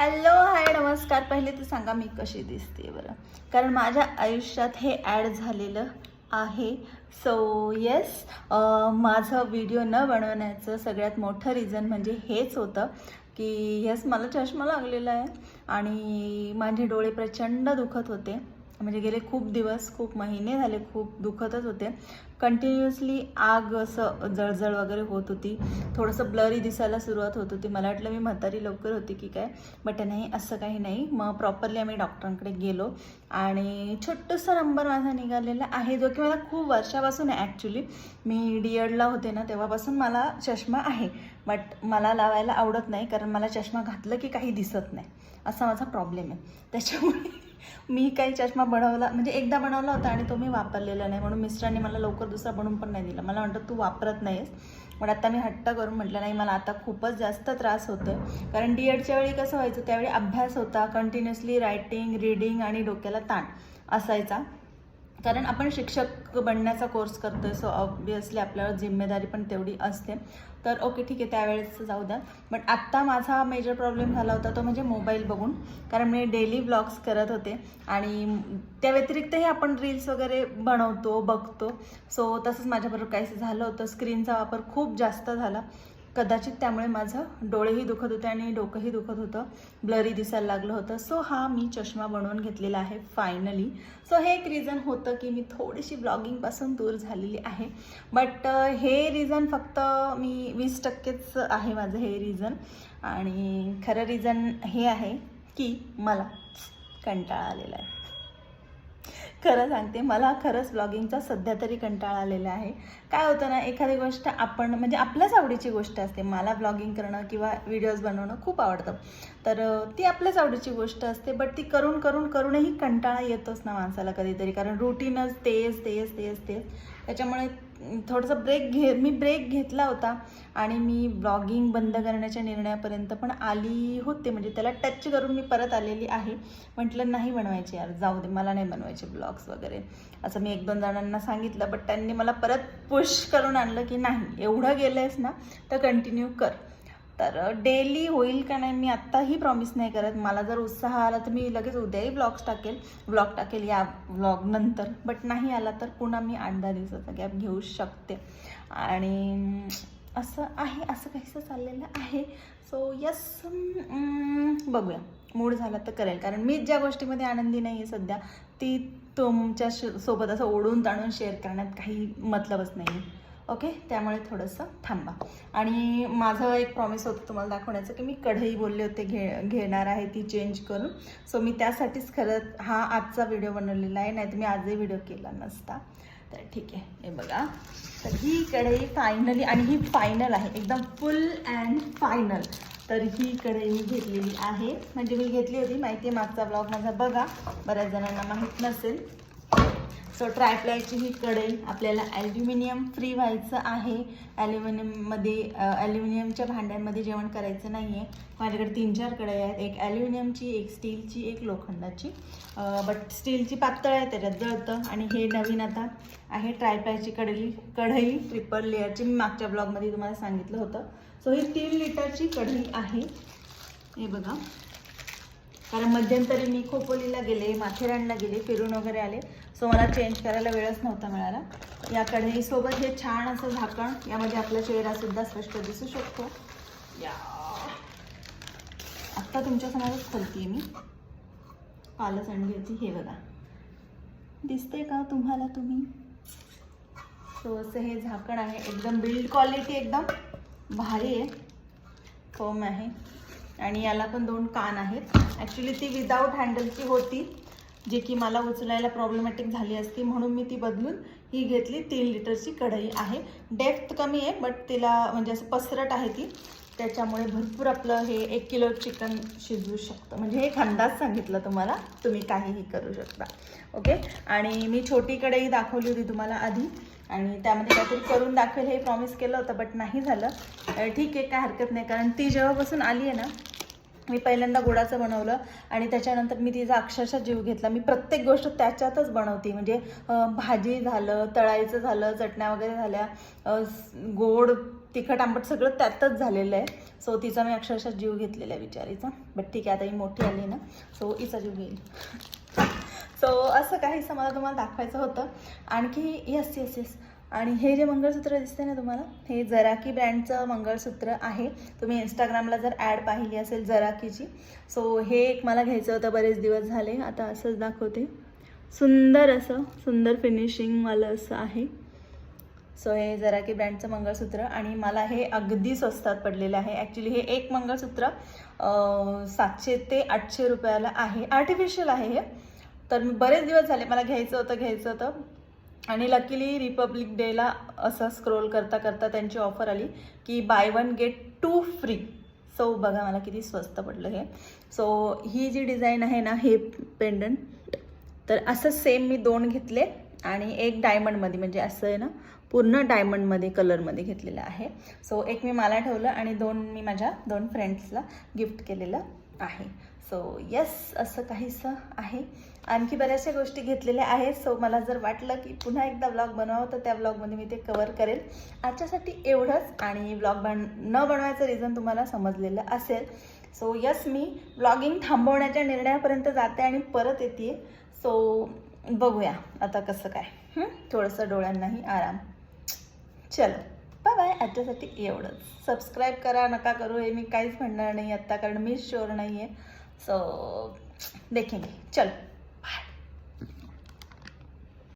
Hello hi नमस्कार. पहिले तर सांगा मी कशी दिसते बरं. कारण माझ्या आयुष्यात हे ॲड झालेलं आहे. सो येस माझं व्हिडिओ न बनवण्याचं सगळ्यात मोठं रिझन म्हणजे हेच होतं की येस मला चष्मा लागलेला आहे आणि माझे डोळे प्रचंड दुखत होते. म्हणजे गेले खूप दिवस खूप महिने झाले खूप दुखतच होते. कंटिन्युअसली आग असं जळजळ वगैरे होत होती. थोडंसं ब्लरी दिसायला सुरुवात होत होती. मला वाटलं मी म्हातारी लवकर होती की काय? बट नाही असं काही नाही. मग प्रॉपरली आम्ही डॉक्टरांकडे गेलो आणि छोटंसं नंबर माझा निघालेला आहे. जो की मला खूप वर्षापासून आहे ॲक्च्युली मी डी एडला होते ना तेव्हापासून मला चष्मा आहे. बट मला लावायला आवडत नाही कारण मला चष्मा घातलं की काही दिसत नाही. असा माझा प्रॉब्लेम आहे. त्याच्यामुळे मी काही चष्मा बनवला म्हणजे एकदा बनवला होता आणि तो मी वापरलेला नाही. म्हणून मिस्टरांनी मला लवकर दुसरा बनवून पण नाही दिला. मला म्हणतात तू वापरत नाहीस. पण आता मी हट्ट करून म्हटलं नाही मला आता खूपच जास्त त्रास होतो आहे कारण डी एडच्या वेळी कसं व्हायचं त्यावेळी अभ्यास होता कंटिन्युअसली रायटिंग रीडिंग आणि डोक्याला ताण असायचा. कारण आपण शिक्षक बनण्याचा कोर्स करतो आहे सो ऑब्वियसली आपल्याला जिम्मेदारी पण तेवढी असते. तर ओके ठीक आहे त्यावेळेस जाऊ द्या. बट आत्ता माझा मेजर प्रॉब्लेम झाला होता तो म्हणजे मोबाईल बघून. कारण मी डेली ब्लॉग्स करत होते. आणि त्या व्यतिरिक्तही आपण रील्स वगैरे बनवतो बघतो. सो तसंच माझ्याबरोबर काहीसं झालं होतं. स्क्रीनचा वापर खूप जास्त झाला. कदाचित त्यामुळे माझं डोळेही दुखत होते आणि डोकंही दुखत होतं. ब्लरी दिसायला लागलं होतं. सो हा मी चष्मा बनवून घेतलेला आहे फायनली सो हे एक रिझन होतं की मी थोडीशी ब्लॉगिंगपासून दूर झालेली आहे. बट हे रिझन फक्त मी वीस टक्केच आहे माझं हे रिझन आणि खरं रिझन हे आहे की मला कंटाळा आलेला आहे. खरं सांगते मला खरंच ब्लॉगिंगचा सध्या तरी कंटाळा आलेला आहे. काय होतं ना एखादी गोष्ट आपण म्हणजे आपल्याच आवडीची गोष्ट असते. मला ब्लॉगिंग करणं किंवा व्हिडिओज बनवणं खूप आवडतं. तर ती आपल्याच आवडीची गोष्ट असते बट ती करून करून करूनही कंटाळा येतोच ना माणसाला कधीतरी. कारण रुटीनच तेच तेच तेच तेच. त्याच्यामुळे थोडंसं ब्रेक घे मी ब्रेक घेतला होता आणि मी ब्लॉगिंग बंद करण्याच्या निर्णयापर्यंत पण आली होते. म्हणजे त्याला टच करून मी परत आलेली आहे. म्हटलं नाही बनवायचे यार जाऊ दे मला नाही बनवायचे ब्लॉग्स वगैरे. असं मी एक दोन जणांना सांगितलं बट त्यांनी मला परत पुश करून आणलं की नाही एवढं गेलं आहेस ना तर कंटिन्यू कर. तर डेली होईल का नाही मी आत्ताही प्रॉमिस नाही करत. मला जर उत्साह आला तर मी लगेच उद्याही ब्लॉग्स टाकेल. ब्लॉग टाकेल या ब्लॉग नंतर. बट नाही आला तर पुन्हा मी आठ दहा दिवसाचा गॅप घेऊ शकते. आणि असं आहे असं काहीसं चाललेलं आहे. सो यस mm, बघूया. मूड झाला तर करेल. कारण मी ज्या गोष्टीमध्ये आनंदी नाही आहे सध्या ती तुमच्यासोबत असं ओढून ताणून शेअर करण्यात काही मतलबच नाही आहे ओके? त्यामुळे थोडंसं थांबा. आणि माझं एक प्रॉमिस होतं तुम्हाला दाखवण्याचं की मी कढई बोलले होते घे घेणार आहे ती चेंज करून. सो मी त्यासाठीच खरं हा आजचा व्हिडिओ बनवलेला आहे नाही तर मी आजही व्हिडिओ केला नसता. तर ठीक आहे हे बघा. तर ही कढई फायनली आणि ही फायनल आहे. एकदम फुल अँड फायनल तर ही कढई मी घेतलेली आहे. म्हणजे मी घेतली होती माहिती आहे मागचा ब्लॉग माझा बघा. बऱ्याच जणांना माहीत नसेल. सो ट्रायप्लायची ही कढई आपल्याला ॲल्युमिनियम फ्री व्हायचं आहे. ॲल्युमिनियममध्ये ॲल्युमिनियमच्या भांड्यांमध्ये जेवण करायचं नाही आहे माझ्याकडे तीन चार कढई आहेत. एक ॲल्युमिनियमची एक स्टीलची एक लोखंडाची. बट स्टीलची पातळ आहे त्याच्यात जळतं आणि हे नवीन आता आहे ट्रायप्लायची कढई कढई ट्रिपल लेअरची मी मागच्या ब्लॉगमध्ये तुम्हाला सांगितलं होतं. सो ही तीन लिटरची कढई आहे. हे बघा. कारण मध्यंतरी मी खोपोलीला गेले माथेरानला गेले फिरून वगैरे आले. सो मला चेंज करायला वेळच नव्हता मिळाला. या कढईसोबत हे छान असं झाकण यामध्ये आपला चेहरा सुद्धा स्पष्ट दिसू शकतो. या. आत्ता तुमच्या खोलते खोलतीये मी. पालस अंडीची होती हे बघा. दिसते का तुम्हाला तुम्ही? सो असं हे झाकण आहे. एकदम बिल्ड क्वालिटी एकदम भारी आहे. फॉम आहे. आणि याला पण दोन कान आहेत. ॲक्च्युली ती विदाऊट हँडलची होती. जी की मला उचलायला प्रॉब्लेमॅटिक झाली असती म्हणून मी ती बदलून ही घेतली. तीन लिटरची कढई आहे. डेप्थ कमी आहे बट तिला म्हणजे असं पसरट आहे ती. त्याच्यामुळे भरपूर आपलं हे एक किलो चिकन शिजवू शकतं. म्हणजे हे अंदाज सांगितलं तुम्हाला. तुम्ही काहीही करू शकता. ओके आणि मी छोटी कढई दाखवली होती तुम्हाला आधी. आणि त्यामध्ये काहीतरी करून दाखवेल हे प्रॉमिस केलं होतं बट नाही झालं. ठीक आहे काय हरकत नाही. कारण ती जेव्हापासून आली आहे ना मी पहिल्यांदा गुळाचं बनवलं आणि त्याच्यानंतर मी तिचा अक्षरशः जीव घेतला. मी प्रत्येक गोष्ट त्याच्यातच बनवते. म्हणजे भाजी झालं तळायचं झालं चटण्या वगैरे झाल्या गोड तिखट आंबट सगळं त्यातच झालेलं आहे. सो तिचा मी अक्षरशः जीव घेतलेला आहे बिचारीचा. बट ठीक आहे आता ही मोठी आली ना. सो हिचा जीव घेईल. सो असं काहीसं मला तुम्हाला दाखवायचं होतं. आणखी येस येस येस आणि हे जे मंगळसूत्र दिसते ना तुम्हाला हे जराकी ब्रँडचं मंगळसूत्र आहे. तुम्ही इंस्टाग्रामला जर ॲड पाहिली असेल जराकीची सो हे एक मला घ्यायचं होतं बरेच दिवस झाले. आता असंच दाखवते. सुंदर असं सुंदर फिनिशिंगवालं असं आहे. सो हे जराकी ब्रँडचं मंगळसूत्र आणि मला हे अगदी स्वस्तात पडलेलं आहे. ॲक्च्युली हे एक मंगळसूत्र सातशे ते आठशे रुपयाला आहे. आर्टिफिशियल आहे हे. तर बरेच दिवस झाले मला घ्यायचं होतं घ्यायचं होतं. आणि लकीली रिपब्लिक डेला असं स्क्रोल करता करता त्यांची ऑफर आली की buy one get two free so बघा मला किती स्वस्त पडलं हे. सो ही जी डिझाईन आहे ना हे पेंडंट तर असं सेम मी दोन घेतले आणि एक डायमंडमध्ये म्हणजे असं आहे ना पूर्ण डायमंडमध्ये कलरमध्ये घेतलेलं आहे. सो एक मी मला ठेवलं आणि दोन मी माझ्या दोन फ्रेंड्सला गिफ्ट केलेलं. आहे. सो येस असं काहीसं आहे. आणखी बऱ्याचशा गोष्टी घेतलेल्या आहेत. सो मला जर वाटलं की पुन्हा एकदा ब्लॉग बनवावं तर त्या ब्लॉगमध्ये मी ते कवर करेल. आजच्यासाठी एवढंच. आणि ब्लॉग बन न बनवायचं रिझन तुम्हाला समजलेलं असेल. सो यस मी ब्लॉगिंग थांबवण्याच्या निर्णयापर्यंत जाते आणि परत येते सो बघूया आता कसं काय. थोडंसं डोळ्यांनाही आराम. चलो. आहे. आजच्यासाठी एवढंच. सबस्क्राईब करा नका करू. हे मी काहीच म्हणणार नाही आत्ता कारण मी शुअर नाही आहे सो देखेंगे चल.